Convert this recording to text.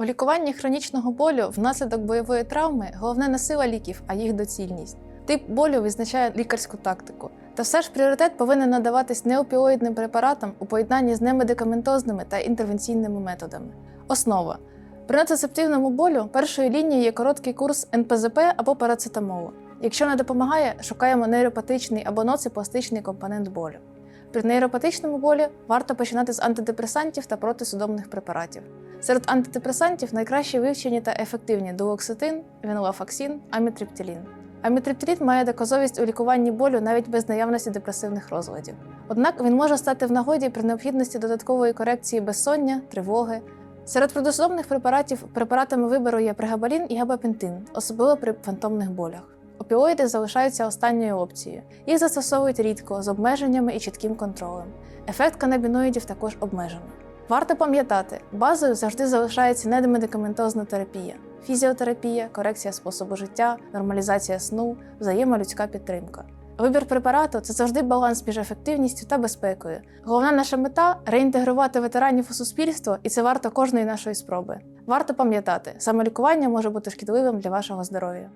У лікуванні хронічного болю внаслідок бойової травми головне не сила ліків, а їх доцільність. Тип болю визначає лікарську тактику. Та все ж пріоритет повинен надаватись неопіоїдним препаратам у поєднанні з немедикаментозними та інтервенційними методами. Основа при нецептивному болю першою лінією є короткий курс НПЗП або парацетамолу. Якщо не допомагає, шукаємо нейропатичний або ноципластичний компонент болю. При нейропатичному болі варто починати з антидепресантів та протисудомних препаратів. Серед антидепресантів найкраще вивчені та ефективні дуоксетин, венлафаксин, амітриптилін. Амітриптилін має доказовість у лікуванні болю навіть без наявності депресивних розладів. Однак він може стати в нагоді при необхідності додаткової корекції безсоння, тривоги. Серед протисудомних препаратів препаратами вибору є прегабалін і габапентин, особливо при фантомних болях. Опіоїди залишаються останньою опцією. Їх застосовують рідко, з обмеженнями і чітким контролем. Ефект канабіноїдів також обмежений. Варто пам'ятати, базою завжди залишається недомедикаментозна терапія, фізіотерапія, корекція способу життя, нормалізація сну, взаємолюдська підтримка. Вибір препарату це завжди баланс між ефективністю та безпекою. Головна наша мета реінтегрувати ветеранів у суспільство, і це варто кожної нашої спроби. Варто пам'ятати, самолікування може бути шкідливим для вашого здоров'я.